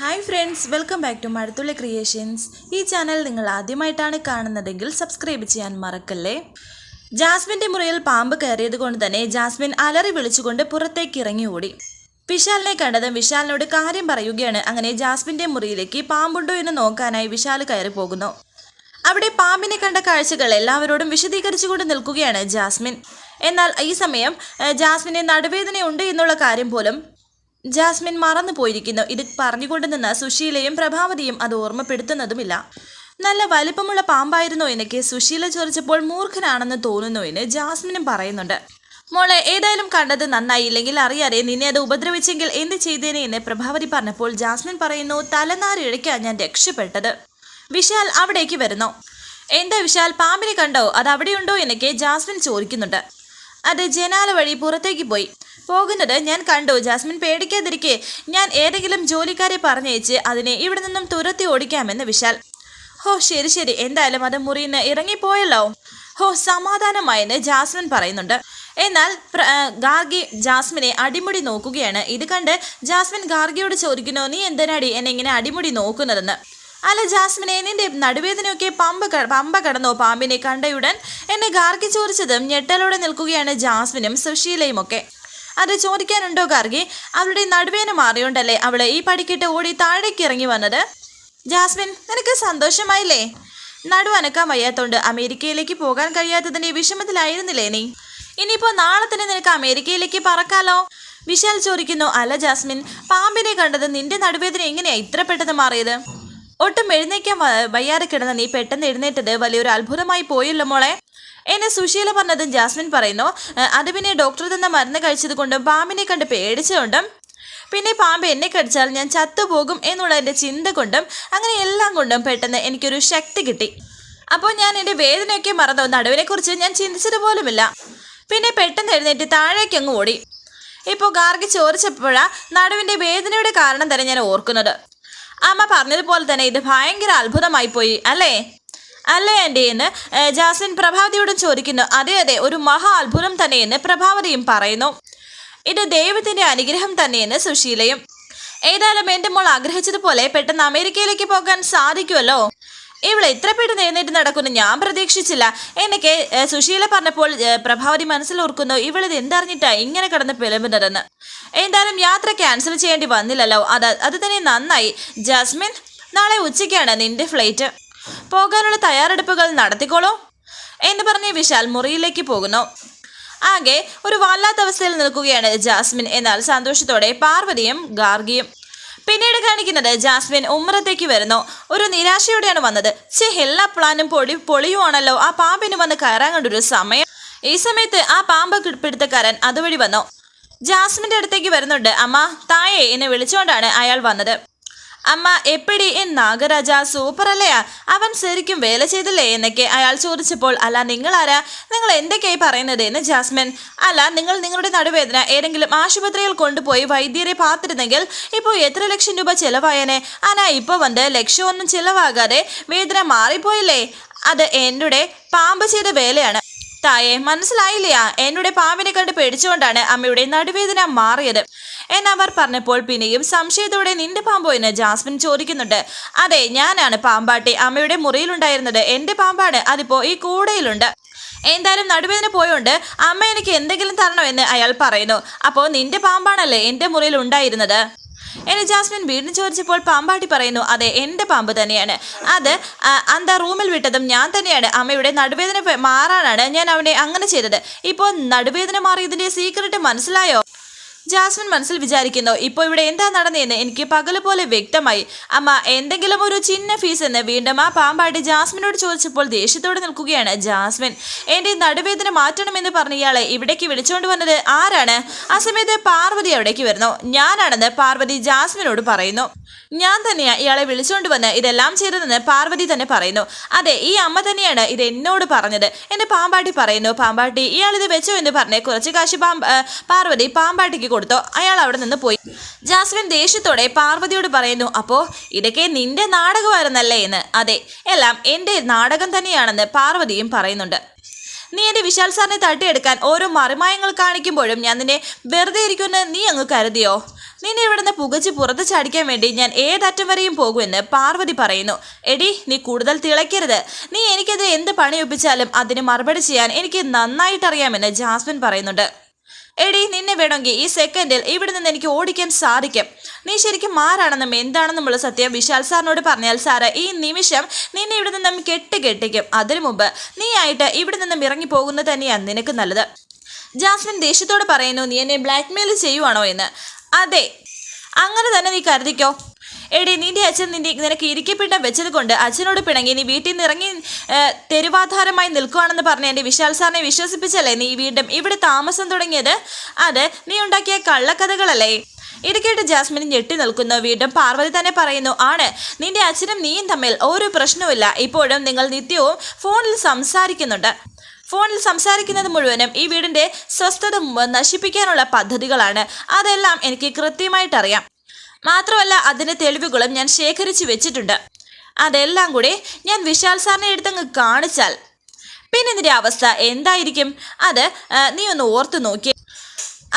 Hi friends welcome back to Mazhathulli creations ഈ channel നിങ്ങൾ ആദ്യമായിട്ടാണ് കാണുന്നതെങ്കിൽ സബ്സ്ക്രൈബ് ചെയ്യാൻ മറക്കല്ലേ? ജാസ്മിന്റെ മുറിയിൽ പാമ്പ് കയറിയത് കൊണ്ട് തന്നെ ജാസ്മിൻ അലറി വിളിച്ചുകൊണ്ട് പുറത്തേക്ക് ഇറങ്ങി ഓടി. വിശാലിനെ കണ്ടതും വിശാലിനോട് കാര്യം പറയുകയാണ്. അങ്ങനെ ജാസ്മിന്റെ മുറിയിലേക്ക് പാമ്പുണ്ടോ എന്ന് നോക്കാനായി വിശാൽ കയറി പോകുന്നു. അവിടെ പാമ്പിനെ കണ്ട കാഴ്ചകൾ എല്ലാവരോടും വിശദീകരിച്ചുകൊണ്ട് നിൽക്കുകയാണ് ജാസ്മിൻ. എന്നാൽ ഈ സമയം ജാസ്മിന് നടുവേദനയുണ്ട് എന്നുള്ള കാര്യം പോലും ജാസ്മിൻ മറന്നു പോയിരിക്കുന്നു. ഇത് പറഞ്ഞുകൊണ്ട് നിന്ന് സുശീലയും പ്രഭാവതിയും അത് ഓർമ്മപ്പെടുത്തുന്നതുമില്ല. നല്ല വലിപ്പമുള്ള പാമ്പായിരുന്നു എനിക്ക് സുശീല ചോദിച്ചപ്പോൾ മൂർഖനാണെന്ന് തോന്നുന്നു എന്ന് ജാസ്മിനും പറയുന്നുണ്ട്. മോളെ ഏതായാലും കണ്ടത് നന്നായി. ഇല്ലെങ്കിൽ അറിയാതെ നിന്നെ അത് ഉപദ്രവിച്ചെങ്കിൽ എന്ത് ചെയ്തേനെ എന്ന് പ്രഭാവതി പറഞ്ഞപ്പോൾ ജാസ്മിൻ പറയുന്നു തലനാരിഴയ്ക്കാ ഞാൻ രക്ഷപ്പെട്ടത്. വിശാൽ അവിടേക്ക് വരുന്നു. എന്താ വിശാൽ പാമ്പിനെ കണ്ടോ? അത് അവിടെയുണ്ടോ? എന്നൊക്കെ ജാസ്മിൻ ചോദിക്കുന്നുണ്ട്. അത് ജനാല വഴി പുറത്തേക്ക് പോയി. പോകുന്നത് ഞാൻ കണ്ടു. ജാസ്മിൻ പേടിക്കാതിരിക്കേ. ഞാൻ ഏതെങ്കിലും ജോലിക്കാരെ പറഞ്ഞയച്ച് അതിനെ ഇവിടെ നിന്നും തുരത്തി ഓടിക്കാമെന്ന് വിശാൽ. ഹോ ശരി ശരി. എന്തായാലും അത് മുറിയിൽ നിന്ന് ഇറങ്ങിപ്പോയല്ലോ. ഹോ സമാധാനമായെന്ന് ജാസ്മിൻ പറയുന്നുണ്ട്. എന്നാൽ ഗാർഗി ജാസ്മിനെ അടിമുടി നോക്കുകയാണ്. ഇത് കണ്ട് ജാസ്മിൻ ഗാർഗിയോട് ചോദിക്കുന്നു നീ എന്തിനാടി എന്നെ ഇങ്ങനെ അടിമുടി നോക്കുന്നതെന്ന്? അല്ല ജാസ്മിനെ നിന്റെ നടുവേദനയൊക്കെ പമ്പ പമ്പ കടന്നോ പാമ്പിനെ കണ്ടയുടൻ? എന്നെ ഗാർഗി ചോദിച്ചതും ഞെട്ടലോടെ നിൽക്കുകയാണ് ജാസ്മിനും സുശീലയും ഒക്കെ അത് ചോദിക്കാനുണ്ടോ ഗാർഗി? അവളുടെ നടുവേന മാറിയോണ്ടല്ലേ അവൾ ഈ പടിക്കിട്ട് ഓടി താഴേക്ക് ഇറങ്ങി വന്നത്? ജാസ്മിൻ നിനക്ക് സന്തോഷമായില്ലേ? നടു അനക്കാൻ വയ്യാത്തോണ്ട് അമേരിക്കയിലേക്ക് പോകാൻ കഴിയാത്തതിന്റെ വിഷമത്തിലായിരുന്നില്ലേ നീ? ഇനിയിപ്പോ നാളെ തന്നെ നിനക്ക് അമേരിക്കയിലേക്ക് പറക്കാലോ? വിശാൽ ചോദിക്കുന്നു അല്ല ജാസ്മിൻ പാമ്പിനെ കണ്ടത് നിന്റെ നടുവേദന എങ്ങനെയാ ഇത്ര പെട്ടെന്ന് മാറിയത്? ഒട്ടും എഴുന്നേക്കാൻ വയ്യാതെ കിടന്ന നീ പെട്ടെന്ന് എഴുന്നേറ്റത് വലിയൊരു അത്ഭുതമായി പോയല്ലോ മോളെ. എന്നെ സുശീല പറഞ്ഞതും ജാസ്മിൻ പറയുന്നു. അത് പിന്നെ ഡോക്ടർ തന്ന മരുന്ന് കഴിച്ചത് കൊണ്ടും പാമ്പിനെ കണ്ട് പേടിച്ചുകൊണ്ടും പിന്നെ പാമ്പ് എന്നെ കടിച്ചാൽ ഞാൻ ചത്തുപോകും എന്നുള്ള എന്റെ ചിന്ത കൊണ്ടും അങ്ങനെ എല്ലാം കൊണ്ടും പെട്ടെന്ന് എനിക്കൊരു ശക്തി കിട്ടി. അപ്പോൾ ഞാൻ എന്റെ വേദനയൊക്കെ മറന്നു. നടുവിനെക്കുറിച്ച് ഞാൻ ചിന്തിച്ചത് പോലുമില്ല. പിന്നെ പെട്ടെന്ന് എഴുന്നേറ്റ് താഴേക്ക് അങ്ങ് ഓടി. ഇപ്പോൾ ഗാർഗി ചോദിച്ചപ്പോഴാണ് നടുവിന്റെ വേദനയുടെ കാരണം തന്നെ ഞാൻ ഓർക്കുന്നത്. അമ്മ പറഞ്ഞതുപോലെ തന്നെ ഇത് ഭയങ്കര അത്ഭുതമായി പോയി അല്ലേ? അല്ലേ എന്റെ എന്ന് ജാസ്മിൻ പ്രഭാവതിയോടും ചോദിക്കുന്നു. അതെ അതെ ഒരു മഹാ അത്ഭുതം തന്നെയെന്ന് പ്രഭാവതിയും പറയുന്നു. ഇത് ദൈവത്തിന്റെ അനുഗ്രഹം തന്നെയെന്ന് സുശീലയും. ഏതായാലും എന്റെ മോൾ ആഗ്രഹിച്ചതുപോലെ പെട്ടെന്ന് അമേരിക്കയിലേക്ക് പോകാൻ സാധിക്കുമല്ലോ? ഇവൾ ഇത്ര പെട്ടെന്ന് എഴുന്നേറ്റ് നടക്കുന്നു ഞാൻ പ്രതീക്ഷിച്ചില്ല. എന്നൊക്കെ സുശീല പറഞ്ഞപ്പോൾ പ്രഭാവതി മനസ്സിലോർക്കുന്നു ഇവളിത് എന്തറിഞ്ഞിട്ടാ ഇങ്ങനെ കടന്ന് പിളമ്പുന്നതെന്ന് എന്തായാലും യാത്ര ക്യാൻസൽ ചെയ്യേണ്ടി വന്നില്ലല്ലോ. അത് അത് തന്നെ നന്നായി. ജാസ്മിൻ നാളെ ഉച്ചയ്ക്കാണ് നിന്റെ ഫ്ലൈറ്റ്. പോകാനുള്ള തയ്യാറെടുപ്പുകൾ നടത്തിക്കോളൂ എന്ന് പറഞ്ഞ് വിശാൽ മുറിയിലേക്ക് പോകുന്നു. ആകെ ഒരു വല്ലാത്ത അവസ്ഥയിൽ നിൽക്കുകയാണ് ജാസ്മിൻ എന്നാൽ സന്തോഷത്തോടെ പാർവതിയും ഗാർഗിയും. പിന്നീട് കാണിക്കുന്നത് ജാസ്മിൻ ഉമ്മറത്തേക്ക് വരുന്നു. ഒരു നിരാശയോടെയാണ് വന്നത്. ചെ എല്ലാ പ്ലാനും പൊടി പൊളിയുവാണല്ലോ. ആ പാമ്പിന് വന്ന് കയറാൻ കണ്ടൊരു സമയം. ഈ സമയത്ത് ആ പാമ്പ് പിടുത്തക്കാരൻ അതുവഴി വന്നു. ജാസ്മിന്റെ അടുത്തേക്ക് വരുന്നുണ്ട്. അമ്മ തായെ എന്നെ വിളിച്ചുകൊണ്ടാണ് അയാൾ വന്നത്. അമ്മ എപ്പിടി? എൻ നാഗരാജ സൂപ്പർ അല്ലയാ അവൻ ശരിക്കും വേല ചെയ്തില്ലേ? എന്നൊക്കെ അയാൾ ചോദിച്ചപ്പോൾ അല്ല നിങ്ങളാരാ? നിങ്ങൾ എന്തൊക്കെയായി പറയുന്നത്? എന്ന് ജാസ്മിൻ അല്ല നിങ്ങൾ നിങ്ങളുടെ നടുവേദന ഏതെങ്കിലും ആശുപത്രിയിൽ കൊണ്ടുപോയി വൈദ്യരെ പാത്തിരുന്നെങ്കിൽ ഇപ്പോൾ എത്ര ലക്ഷം രൂപ ചിലവായനെ? ആനാ ഇപ്പോൾ വന്ന് ലക്ഷമൊന്നും ചിലവാകാതെ വേദന മാറിപ്പോയില്ലേ? അത് എന്റെ പാമ്പ് ചെയ്ത വേലയാണ്. തായെ മനസ്സിലായില്ലേ. എന്നുടെ പാമ്പിനെ കണ്ട് പേടിച്ചുകൊണ്ടാണ് അമ്മയുടെ നടുവേദന മാറിയത്. എന്നവർ പറഞ്ഞപ്പോൾ പിന്നെയും സംശയത്തോടെ നിന്റെ പാമ്പോ എന്ന് ജാസ്മിൻ ചോദിക്കുന്നുണ്ട്. അതെ ഞാനാണ് പാമ്പാട്ടി. അമ്മയുടെ മുറിയിലുണ്ടായിരുന്നത് എന്റെ പാമ്പാണ്. അതിപ്പോ ഈ കൂടയിലുണ്ട്. എന്തായാലും നടുവേദന പോയോണ്ട് അമ്മ എനിക്ക് എന്തെങ്കിലും തരണമെന്ന് അയാൾ പറയുന്നു. അപ്പോൾ നിന്റെ പാമ്പാണല്ലേ എന്റെ മുറിയിൽ ഉണ്ടായിരുന്നത്? എന്നെ ജാസ്മിൻ വീണ്ടും ചോദിച്ചപ്പോൾ പാമ്പാട്ടി പറയുന്നു അതെ എന്റെ പാമ്പ് തന്നെയാണ്. അത് അന്താ റൂമിൽ വിട്ടതും ഞാൻ തന്നെയാണ്. അമ്മയുടെ നടുവേദന മാറാനാണ് ഞാൻ അവനെ അങ്ങനെ ചെയ്തത്. ഇപ്പോൾ നടുവേദന മാറിയതിന്റെ സീക്രട്ട് മനസ്സിലായോ? ജാസ്മിൻ മനസ്സിൽ വിചാരിക്കുന്നു ഇപ്പോൾ ഇവിടെ എന്താ നടന്നതെന്ന് എനിക്ക് പകൽ പോലെ വ്യക്തമായി. അമ്മ എന്തെങ്കിലും ഒരു ചിന്ന ഫീസ് എന്ന് വീണ്ടും ആ പാമ്പാട്ടി ജാസ്മിനോട് ചോദിച്ചപ്പോൾ ദേഷ്യത്തോടെ നിൽക്കുകയാണ് ജാസ്മിൻ. എന്റെ നടുവേദന മാറ്റണമെന്ന് പറഞ്ഞ ഇയാളെ ഇവിടേക്ക് വിളിച്ചുകൊണ്ട് വന്നത് ആരാണ്? ആ സമയത്ത് പാർവതി അവിടേക്ക് വരുന്നു. ഞാനാണെന്ന് പാർവതി ജാസ്മിനോട് പറയുന്നു. ഞാൻ തന്നെയാ ഇയാളെ വിളിച്ചുകൊണ്ട് വന്ന് ഇതെല്ലാം ചെയ്തതെന്ന് പാർവതി തന്നെ പറയുന്നു. അതെ ഈ അമ്മ തന്നെയാണ് ഇത് എന്നോട് പറഞ്ഞത്. എന്ന് പാമ്പാട്ടി പറയുന്നു പാമ്പാട്ടി ഇയാൾ ഇത് വെച്ചോ എന്ന് പറഞ്ഞ് കുറച്ച് കാശ് പാമ്പ് പാർവതി പാമ്പാട്ടിക്ക് അയാൾ അവിടെ നിന്ന് പോയി. ജാസ്മിൻ ദേഷ്യത്തോടെ പാർവതിയോട് പറയുന്നു അപ്പോ ഇതൊക്കെ നിന്റെ നാടകമായിരുന്നല്ലേ എന്ന്? അതെ എല്ലാം എന്റെ നാടകം തന്നെയാണെന്ന് പാർവതിയും പറയുന്നുണ്ട്. നീ എന്റെ വിശാൽ സാറിനെ തട്ടിയെടുക്കാൻ ഓരോ മറിമായങ്ങൾ കാണിക്കുമ്പോഴും ഞാൻ നിന്നെ വെറുതെ ഇരിക്കുമെന്ന് നീ അങ്ങ് കരുതിയോ? നിന്നെ ഇവിടുന്ന് പുകച്ച് പുറത്ത് ചാടിക്കാൻ വേണ്ടി ഞാൻ ഏതറ്റം വരെയും പോകുമെന്ന് പാർവതി പറയുന്നു. എടി നീ കൂടുതൽ തിളയ്ക്കരുത്. നീ എനിക്കെതിരെ എന്ത് പണി ഒപ്പിച്ചാലും അതിന് മറുപടി ചെയ്യാൻ എനിക്ക് നന്നായിട്ടറിയാമെന്ന് ജാസ്മിൻ പറയുന്നുണ്ട്. എടി നിന്നെ വേണമെങ്കിൽ ഈ സെക്കൻഡിൽ ഇവിടെ നിന്ന് എനിക്ക് ഓടിക്കാൻ സാധിക്കും. നീ ശരിക്കും മാറാണെന്നും എന്താണെന്നുമുള്ള സത്യം വിശാൽ സാറിനോട് പറഞ്ഞാൽ സാറ് ഈ നിമിഷം നിന്നെ ഇവിടെ നിന്നും കെട്ട് കെട്ടിക്കും അതിനു മുമ്പ് നീ ആയിട്ട് ഇവിടെ നിന്നും ഇറങ്ങി പോകുന്നത് തന്നെയാണ് നിനക്ക് നല്ലത്. ജാസ്മിൻ ദേഷ്യത്തോട് പറയുന്നു നീ എന്നെ ബ്ലാക്ക്മെയിൽ ചെയ്യുവാണോ എന്ന്? അതെ. അങ്ങനെ തന്നെ നീ കരുതിക്കോ? എടി നിന്റെ അച്ഛൻ നിന്റെ നിനക്ക് ഇരിക്കപ്പിണ്ട വെച്ചത് കൊണ്ട് അച്ഛനോട് പിണങ്ങി നീ വീട്ടിൽ നിന്ന് ഇറങ്ങി തെരുവാധാരമായി നിൽക്കുവാണെന്ന് പറഞ്ഞ് എന്റെ വിശാൽ സാറിനെ വിശ്വസിപ്പിച്ചല്ലേ നീ വീണ്ടും ഇവിടെ താമസം തുടങ്ങിയത്? അത് നീ ഉണ്ടാക്കിയ കള്ളക്കഥകളല്ലേ? ഇത് കേട്ട് ജാസ്മിൻ ഞെട്ടി നിൽക്കുന്നു. വീണ്ടും പാർവതി തന്നെ പറയുന്നു ആണ് നിന്റെ അച്ഛനും നീയും തമ്മിൽ ഒരു പ്രശ്നവുമില്ല. ഇപ്പോഴും നിങ്ങൾ നിത്യവും ഫോണിൽ സംസാരിക്കുന്നുണ്ട്. ഫോണിൽ സംസാരിക്കുന്നത് മുഴുവനും ഈ വീടിന്റെ സ്വസ്ഥത നശിപ്പിക്കാനുള്ള പദ്ധതികളാണ്. അതെല്ലാം എനിക്ക് കൃത്യമായിട്ടറിയാം. മാത്രമല്ല അതിന്റെ തെളിവുകളും ഞാൻ ശേഖരിച്ചു വെച്ചിട്ടുണ്ട്. അതെല്ലാം കൂടെ ഞാൻ വിശാൽ സാറിനെ എടുത്തങ്ങ് കാണിച്ചാൽ. പിന്നെ ഇതിന്റെ അവസ്ഥ എന്തായിരിക്കും? അത് നീ ഒന്ന് ഓർത്തു നോക്കി.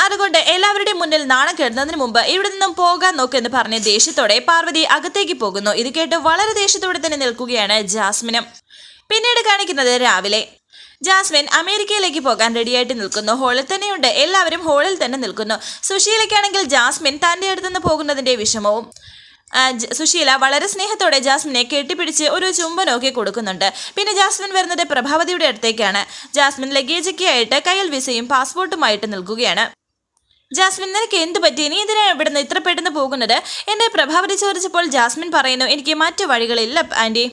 അതുകൊണ്ട് എല്ലാവരുടെയും മുന്നിൽ നാണം കെടുന്നതിന് മുമ്പ് ഇവിടെ നിന്നും പോകാൻ നോക്കെന്ന് പറഞ്ഞ് ദേഷ്യത്തോടെ പാർവതി അകത്തേക്ക് പോകുന്നു. ഇത് കേട്ട് വളരെ ദേഷ്യത്തോടെ തന്നെ നിൽക്കുകയാണ് ജാസ്മിനും. പിന്നീട് കാണിക്കുന്നത് രാവിലെ. ജാസ്മിൻ അമേരിക്കയിലേക്ക് പോകാൻ റെഡിയായിട്ട് നിൽക്കുന്നു. ഹോളിൽ തന്നെയുണ്ട്. എല്ലാവരും ഹോളിൽ തന്നെ നിൽക്കുന്നു. സുശീലയ്ക്കാണെങ്കിൽ ജാസ്മിൻ തന്റെ അടുത്തുനിന്ന് പോകുന്നതിന്റെ വിഷമവും സുശീല വളരെ സ്നേഹത്തോടെ ജാസ്മിനെ കെട്ടിപ്പിടിച്ച് ഒരു ചുംബനൊക്കെ കൊടുക്കുന്നുണ്ട്. പിന്നെ ജാസ്മിൻ വരുന്നത് പ്രഭാവതിയുടെ അടുത്തേക്കാണ്. ജാസ്മിൻ ലഗേജൊക്കെ ആയിട്ട് കയ്യിൽ വിസയും പാസ്പോർട്ടുമായിട്ട് നിൽക്കുകയാണ്. ജാസ്മിൻ നിനക്ക് എന്ത് പറ്റി? നീ ഇതിനാണ് ഇവിടുന്ന് ഇത്ര പെട്ടെന്ന് പോകുന്നത്? എന്നെ പ്രഭാവതി ചോദിച്ചപ്പോൾ ജാസ്മിൻ പറയുന്നു എനിക്ക് മറ്റു വഴികളില്ല ആന്റി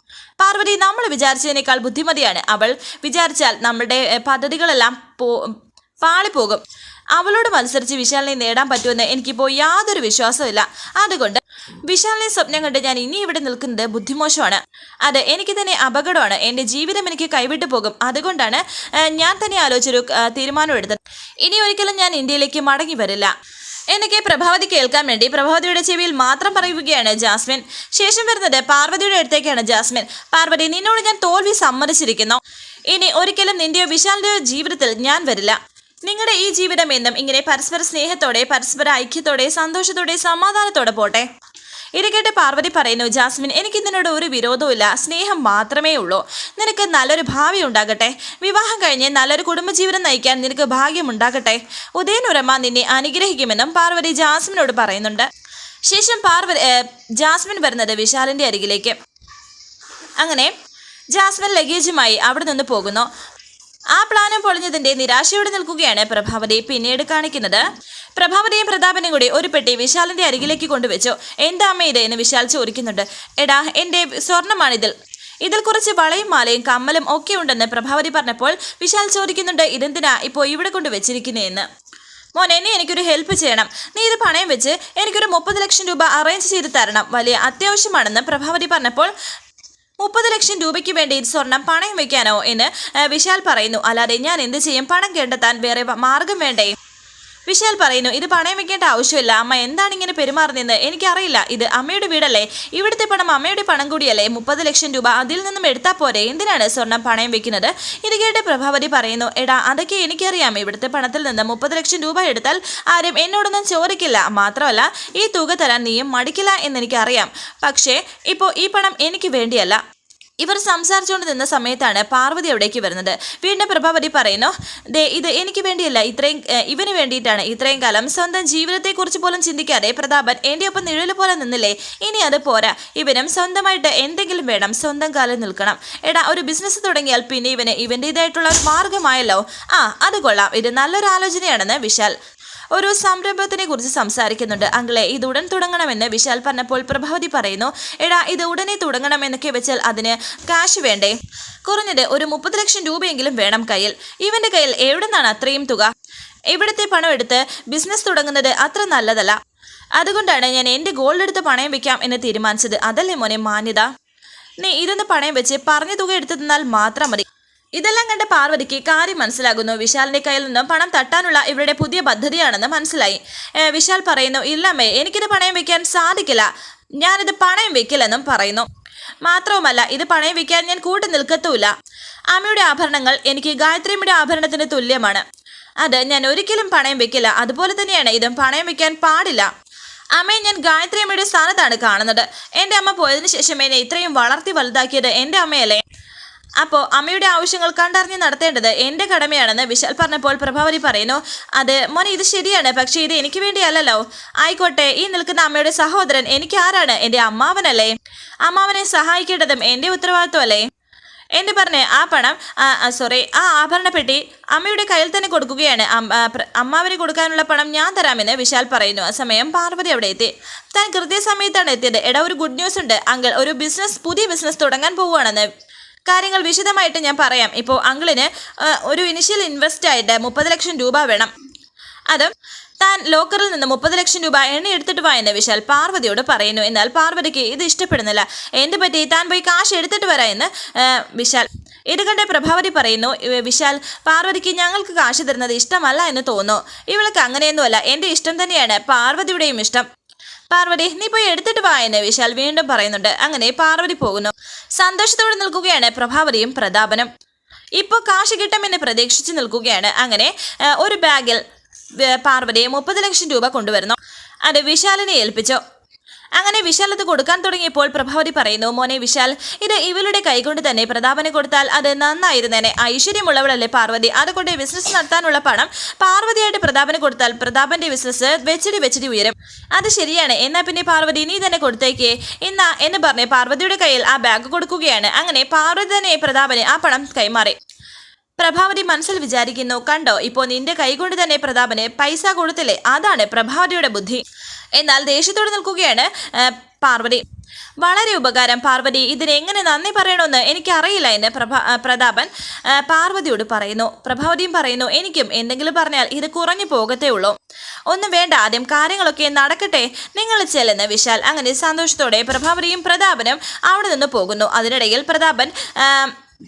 പാർവതി നമ്മൾ വിചാരിച്ചതിനേക്കാൾ ബുദ്ധിമതിയാണ്. അവൾ വിചാരിച്ചാൽ നമ്മുടെ പദ്ധതികളെല്ലാം പോ പാളിപ്പോകും. അവളോട് മത്സരിച്ച് വിശാലിനെ നേടാൻ പറ്റുമെന്ന് എനിക്കിപ്പോൾ യാതൊരു വിശ്വാസമില്ല അതുകൊണ്ട് വിശാലിനെ സ്വപ്നം കണ്ട് ഞാൻ ഇനി ഇവിടെ നിൽക്കുന്നത് ബുദ്ധിമോശമാണ്. അത് എനിക്ക് തന്നെ അപകടമാണ്. എന്റെ ജീവിതം എനിക്ക് കൈവിട്ടു പോകും. അതുകൊണ്ടാണ് ഞാൻ തന്നെ ആലോചിച്ചൊരു തീരുമാനമെടുത്തത് ഇനി ഒരിക്കലും ഞാൻ ഇന്ത്യയിലേക്ക് മടങ്ങി വരില്ല. എന്നൊക്കെ പ്രഭാവതി കേൾക്കാൻ വേണ്ടി പ്രഭാവതിയുടെ ചെവിയിൽ മാത്രം പറയുകയാണ് ജാസ്മിൻ. ശേഷം വരുന്നത് പാർവതിയുടെ അടുത്തേക്കാണ് ജാസ്മിൻ. പാർവതി നിന്നോട് ഞാൻ തോൽവി സമ്മതിച്ചിരിക്കുന്നു. ഇനി ഒരിക്കലും നിന്റെയോ വിശാലിന്റെയോ ജീവിതത്തിൽ ഞാൻ വരില്ല. നിങ്ങളുടെ ഈ ജീവിതം എന്നും ഇങ്ങനെ പരസ്പര സ്നേഹത്തോടെ പരസ്പര ഐക്യത്തോടെ സന്തോഷത്തോടെ സമാധാനത്തോടെ പോട്ടെ. ഇത് കേട്ട് പാർവതി പറയുന്നു ജാസ്മിൻ എനിക്ക് നിന്നോട് ഒരു വിരോധവുമില്ല. സ്നേഹം മാത്രമേ ഉള്ളൂ. നിനക്ക് നല്ലൊരു ഭാവി ഉണ്ടാകട്ടെ. വിവാഹം കഴിഞ്ഞ് നല്ലൊരു കുടുംബജീവിതം നയിക്കാൻ നിനക്ക് ഭാഗ്യമുണ്ടാകട്ടെ ഉദയനുരമ നിന്നെ അനുഗ്രഹിക്കുമെന്നും പാർവതി ജാസ്മിനോട് പറയുന്നുണ്ട്. ശേഷം പാർവതി ജാസ്മിൻ വരുന്നത് വിശാലിന്റെ അരികിലേക്ക്. അങ്ങനെ ജാസ്മിൻ ലഗേജുമായി അവിടെ നിന്ന് പോകുന്നു. ആ പ്ലാനും പൊളിഞ്ഞതിന്റെ നിരാശയോടെ നിൽക്കുകയാണ് പ്രഭാവതി. പിന്നീട് കാണിക്കുന്നത് പ്രഭാവതിയും പ്രതാപനും കൂടി ഒരു പെട്ടി വിശാലിന്റെ അരികിലേക്ക് കൊണ്ടുവച്ചു. എന്താ അമ്മ ഇത്? എന്ന് വിശാൽ ചോദിക്കുന്നുണ്ട്. എടാ എന്റെ സ്വർണമാണിതിൽ ഇതിൽ. കുറച്ച് വളയും മാലയും കമ്മലും ഒക്കെ ഉണ്ടെന്ന് പ്രഭാവതി പറഞ്ഞപ്പോൾ വിശാൽ ചോദിക്കുന്നുണ്ട് ഇതെന്തിനാ ഇപ്പോൾ ഇവിടെ കൊണ്ട് വെച്ചിരിക്കുന്നതെന്ന് മോൻ എന്നെ എനിക്കൊരു ഹെൽപ്പ് ചെയ്യണം. നീ ഇത് പണയം വെച്ച് എനിക്കൊരു മുപ്പത് ലക്ഷം രൂപ അറേഞ്ച് ചെയ്ത് തരണം. വലിയ അത്യാവശ്യമാണെന്ന് പ്രഭാവതി പറഞ്ഞപ്പോൾ മുപ്പത് ലക്ഷം രൂപയ്ക്ക് വേണ്ടി സ്വർണം പണയം വെക്കാനോ എന്ന് വിശാൽ പറയുന്നു. അല്ലാതെ ഞാൻ എന്ത് ചെയ്യും? പണം കണ്ടെത്താൻ വേറെ മാർഗം വേണ്ടേ? വിശാൽ പറയുന്നു ഇത് പണയം വെക്കേണ്ട ആവശ്യമില്ല. അമ്മ എന്താണ് ഇങ്ങനെ പെരുമാറുന്നതെന്ന് എനിക്കറിയില്ല. ഇത് അമ്മയുടെ വീടല്ലേ? ഇവിടുത്തെ പണം അമ്മയുടെ പണം കൂടിയല്ലേ? മുപ്പത് ലക്ഷം രൂപ അതിൽ നിന്നും എടുത്താൽ പോരെ? എന്തിനാണ് സ്വർണം പണയം വെക്കുന്നത്? ഇത് കേട്ട് പ്രഭാവതി പറയുന്നു എടാ അതൊക്കെ എനിക്കറിയാം. ഇവിടുത്തെ പണത്തിൽ നിന്ന് മുപ്പത് ലക്ഷം രൂപ എടുത്താൽ ആരും എന്നോടൊന്നും ചോദിക്കില്ല. മാത്രമല്ല ഈ തുക തരാൻ നീയും മടിക്കില്ല എന്നെനിക്കറിയാം. പക്ഷേ ഇപ്പോൾ ഈ പണം എനിക്ക് വേണ്ടിയല്ല. ഇവർ സംസാരിച്ചുകൊണ്ട് നിന്ന സമയത്താണ് പാർവതി അവിടേക്ക് വരുന്നത്. വീണ്ടും പ്രഭാവതി പറയുന്നു ദേ ഇത് എനിക്ക് വേണ്ടിയല്ല. ഇത്രയും ഇവന് വേണ്ടിയിട്ടാണ് ഇത്രയും കാലം സ്വന്തം ജീവിതത്തെക്കുറിച്ച് പോലും ചിന്തിക്കാതെ പ്രതാപൻ എന്റെ ഒപ്പം നിഴൽ പോലെ നിന്നില്ലേ? ഇനി അത് പോരാ. ഇവനും സ്വന്തമായിട്ട് എന്തെങ്കിലും വേണം. സ്വന്തം കാലം നിൽക്കണം. എടാ ഒരു ബിസിനസ് തുടങ്ങിയാൽ പിന്നെ ഇവന് ഇവന്റേതായിട്ടുള്ള ഒരു മാർഗമായല്ലോ. ആ അത് കൊള്ളാം. ഇത് നല്ലൊരു ആലോചനയാണെന്ന് വിശാൽ ഒരു സംരംഭത്തിനെ കുറിച്ച് സംസാരിക്കുന്നുണ്ട്. അങ്കിളെ ഇത് ഉടൻ തുടങ്ങണമെന്ന് വിശാൽ പറഞ്ഞപ്പോൾ പ്രഭാവതി പറയുന്നു എടാ ഇത് ഉടനെ തുടങ്ങണമെന്നൊക്കെ വെച്ചാൽ അതിന് കാശ് വേണ്ടേ? കുറഞ്ഞത് ഒരു മുപ്പത് ലക്ഷം രൂപയെങ്കിലും വേണം കയ്യിൽ. ഇവന്റെ കയ്യിൽ എവിടെ നിന്നാണ് അത്രയും തുക? ഇവിടുത്തെ പണം എടുത്ത് ബിസിനസ് തുടങ്ങുന്നത് അത്ര നല്ലതല്ല. അതുകൊണ്ടാണ് ഞാൻ എന്റെ ഗോൾഡ് എടുത്ത് പണയം വെക്കാം എന്ന് തീരുമാനിച്ചത്. അതല്ലേ മോനെ മാന്യത? നീ ഇതൊന്ന് പണയം വെച്ച് പറഞ്ഞ തുക എടുത്തു തന്നാൽ മാത്രം മതി. ഇതെല്ലാം കണ്ട പാർവതിക്ക് കാര്യം മനസ്സിലാകുന്നു. വിശാലിന്റെ കയ്യിൽ നിന്നും പണം തട്ടാനുള്ള ഇവരുടെ പുതിയ പദ്ധതിയാണെന്ന് മനസ്സിലായി. വിശാൽ പറയുന്നു ഇല്ലമ്മേ എനിക്കിത് പണയം വെക്കാൻ സാധിക്കില്ല. ഞാനിത് പണയം വെക്കില്ലെന്നും പറയുന്നു. മാത്രവുമല്ല ഇത് പണയം വെക്കാൻ ഞാൻ കൂട്ടി നിൽക്കത്തുമില്ല. അമ്മയുടെ ആഭരണങ്ങൾ എനിക്ക് ഗായത്രിയമ്മയുടെ ആഭരണത്തിന് തുല്യമാണ്. അത് ഞാൻ ഒരിക്കലും പണയം വെക്കില്ല. അതുപോലെ തന്നെയാണ് ഇതും പണയം വെക്കാൻ പാടില്ല. അമ്മയെ ഞാൻ ഗായത്രി അമ്മയുടെ സ്ഥാനത്താണ് കാണുന്നത്. എന്റെ അമ്മ പോയതിനു ശേഷം എന്നെ ഇത്രയും വളർത്തി വലുതാക്കിയത് എന്റെ അമ്മയല്ലേ? അപ്പോൾ അമ്മയുടെ ആവശ്യങ്ങൾ കണ്ടറിഞ്ഞ് നടത്തേണ്ടത്. എന്റെ കടമയാണെന്ന് വിശാൽ പറഞ്ഞപ്പോൾ പ്രഭാവതി പറയുന്നു അത് മോനെ ഇത് ശരിയാണ്. പക്ഷേ ഇത് എനിക്ക് വേണ്ടിയല്ലല്ലോ. ആയിക്കോട്ടെ ഈ നിൽക്കുന്ന അമ്മയുടെ സഹോദരൻ എനിക്ക് ആരാണ്? എന്റെ അമ്മാവനല്ലേ? അമ്മാവനെ സഹായിക്കേണ്ടതും എന്റെ ഉത്തരവാദിത്വമല്ലേ? എന്ന് പറഞ്ഞ് ആ പണം സോറി ആ ആഭരണ പെട്ടി അമ്മയുടെ കയ്യിൽ തന്നെ കൊടുക്കുകയാണ്. അമ്മാവന് കൊടുക്കാനുള്ള പണം ഞാൻ തരാമെന്ന് വിശാൽ പറയുന്നു. ആ സമയം പാർവതി അവിടെ എത്തി. താൻ കൃത്യസമയത്താണ് എത്തിയത്. എടാ ഒരു ഗുഡ് ന്യൂസ് ഉണ്ട്. അങ്കിൾ ഒരു ബിസിനസ് പുതിയ ബിസിനസ് തുടങ്ങാൻ പോവുകയാണെന്ന് കാര്യങ്ങൾ വിശദമായിട്ട് ഞാൻ പറയാം. ഇപ്പോൾ അങ്കിളിന് ഒരു ഇനിഷ്യൽ ഇൻവെസ്റ്റ് ആയിട്ട് മുപ്പത് ലക്ഷം രൂപ വേണം. അത് താൻ ലോക്കറിൽ നിന്ന് മുപ്പത് ലക്ഷം രൂപ എണ്ണ എടുത്തിട്ട് വാ വിശാൽ പാർവതിയോട് പറയുന്നു. എന്നാൽ പാർവതിക്ക് ഇത് ഇഷ്ടപ്പെടുന്നില്ല. എന്ത് പറ്റി? താൻ പോയി കാശ് എടുത്തിട്ട് വരാ എന്ന് വിശാൽ. ഇത് കണ്ട പ്രഭാവതി പറയുന്നു വിശാൽ പാർവതിക്ക് ഞങ്ങൾക്ക് കാശ് തരുന്നത് ഇഷ്ടമല്ല എന്ന് തോന്നുന്നു. ഇവൾക്ക് അങ്ങനെയൊന്നുമല്ല. എന്റെ ഇഷ്ടം തന്നെയാണ്. പാർവതിയുടെയും ഇഷ്ടം. പാർവതി നീ പോയി എടുത്തിട്ട് വാ എന്ന് വിശാൽ വീണ്ടും പറയുന്നുണ്ട്. അങ്ങനെ പാർവതി പോകുന്നു. സന്തോഷത്തോടെ നിൽക്കുകയാണ് പ്രഭാവതിയും പ്രതാപനും. ഇപ്പോൾ കാശ് കിട്ടുമെന്ന് പ്രതീക്ഷിച്ച് നിൽക്കുകയാണ്. അങ്ങനെ ഒരു ബാഗിൽ പാർവതി മുപ്പത് ലക്ഷം രൂപ കൊണ്ടുവരുന്നു. അത് വിശാലിനെ ഏൽപ്പിച്ചു. അങ്ങനെ വിശാൽ അത് കൊടുക്കാൻ തുടങ്ങിയപ്പോൾ പ്രഭാവതി പറയുന്നു മോനെ വിശാൽ ഇത് ഇവളുടെ കൈകൊണ്ട് തന്നെ പ്രതാപന് കൊടുത്താൽ അത് നന്നായിരുന്നേനെ. ഐശ്വര്യമുള്ളവളല്ലേ പാർവതി. അതുകൊണ്ട് ബിസിനസ് നടത്താനുള്ള പണം പാർവതിയായിട്ട് പ്രതാപന് കൊടുത്താൽ പ്രതാപന്റെ ബിസിനസ് വെച്ചിടി വെച്ചിടി ഉയരും. അത് ശരിയാണ്. എന്നാ പിന്നെ പാർവതി നീ തന്നെ കൊടുത്തേക്കേ. എന്നാ എന്ന് പറഞ്ഞ് പാർവതിയുടെ കയ്യിൽ ആ ബാഗ് കൊടുക്കുകയാണ്. അങ്ങനെ പാർവതി തന്നെ പ്രതാപന് ആ പണം കൈമാറി. പ്രഭാവതി മനസ്സിൽ വിചാരിക്കുന്നു കണ്ടോ ഇപ്പോൾ നിന്റെ കൈകൊണ്ട് തന്നെ പ്രതാപന് പൈസ കൊടുത്തില്ലേ? അതാണ് പ്രഭാവതിയുടെ ബുദ്ധി. എന്നാൽ ദേഷ്യത്തോടെ നിൽക്കുകയാണ് പാർവതി. വളരെ ഉപകാരം പാർവതി. ഇതിനെങ്ങനെ നന്ദി പറയണമെന്ന് എനിക്കറിയില്ല എന്ന് പ്രഭാ പ്രതാപൻ പാർവതിയോട് പറയുന്നു. പ്രഭാവതിയും പറയുന്നു എനിക്കും എന്തെങ്കിലും പറഞ്ഞാൽ ഇത് കുറഞ്ഞു പോകത്തേ ഉള്ളൂ. ഒന്നും വേണ്ട ആദ്യം കാര്യങ്ങളൊക്കെ നടക്കട്ടെ. നിങ്ങൾ ചെല്ലുന്ന വിശാൽ. അങ്ങനെ സന്തോഷത്തോടെ പ്രഭാവതിയും പ്രതാപനും അവിടെ നിന്ന് പോകുന്നു. അതിനിടയിൽ പ്രതാപൻ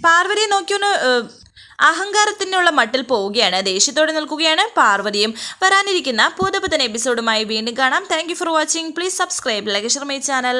പാർവതിയെ നോക്കിയൊന്ന് അഹങ്കാരത്തിനുള്ള മട്ടിൽ പോവുകയാണ്. ദേഷ്യത്തോടെ നിൽക്കുകയാണ് പാർവതിയും. വരാനിരിക്കുന്ന പുതുപുത്തൻ എപ്പിസോഡുമായി വീണ്ടും കാണാം. Thank for watching please subscribe like share my channel